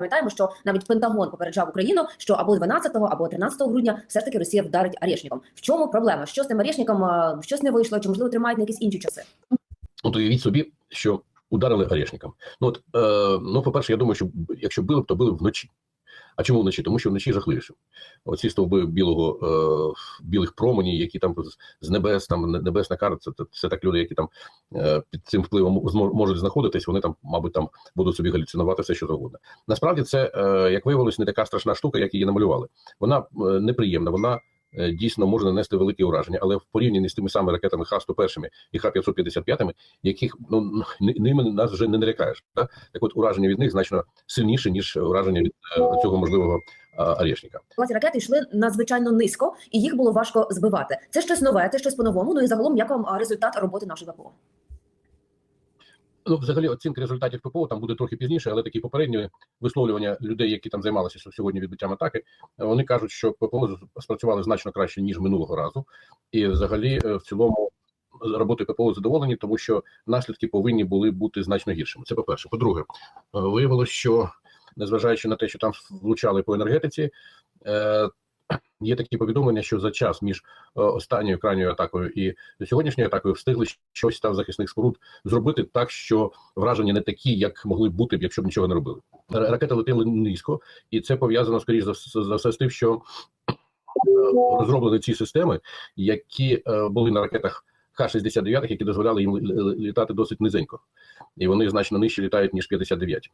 Пам'ятаємо, що навіть Пентагон попереджав Україну, що або 12 або 13 грудня все ж таки Росія вдарить Арешником. В чому проблема? Що з тим Арешником? Щось не вийшло, чи можливо тримають на якісь інші часи? От уявіть собі, що ударили Арешником. Ну, от, е, ну, по-перше, я думаю, що якщо били б, то били вночі. А чому вночі? Тому що вночі жахливіше. Оці стовби білого, е, білих променів, які там з- небес, там небесна кара, це, це, так люди, які там е, під цим впливом можуть знаходитись, вони там, мабуть, там будуть собі галюцинувати все, що завгодно. Насправді, це, е, як виявилось, не така страшна штука, як її намалювали. Вона е, неприємна, вона дійсно може нанести велике ураження, але в порівнянні з тими самими ракетами Х-101 і Х-555, яких ну н- ними нас вже не налякаєш. Так? так от ураження від них значно сильніше, ніж ураження від е, цього можливого е, орешника. Ці ракети йшли надзвичайно низько, і їх було важко збивати. Це щось нове, це щось по-новому. Ну і загалом, як вам результат роботи нашої ВПО? Ну, взагалі, оцінка результатів ППО там буде трохи пізніше, але такі попередні висловлювання людей, які там займалися сьогодні відбиттям атаки, е, вони кажуть, що ППО спрацювали значно краще ніж минулого разу, і взагалі, е, в цілому, з роботою ППО задоволені, тому що наслідки повинні були бути значно гіршими. Це по-перше. По-друге, е, виявилось, що незважаючи на те, що там влучали по енергетиці. Є такі повідомлення, що за час між е, останньою крайньою атакою і сьогоднішньою атакою встигли щось там захисних споруд зробити так, що враження не такі, як могли б бути, якщо б нічого не робили. Ракети летіли низько, і це пов'язано скоріш за, все з тим, що е, розроблені ці системи, які е, були на ракетах Х-69, які дозволяли їм літати досить низенько, і вони значно нижче літають ніж 59.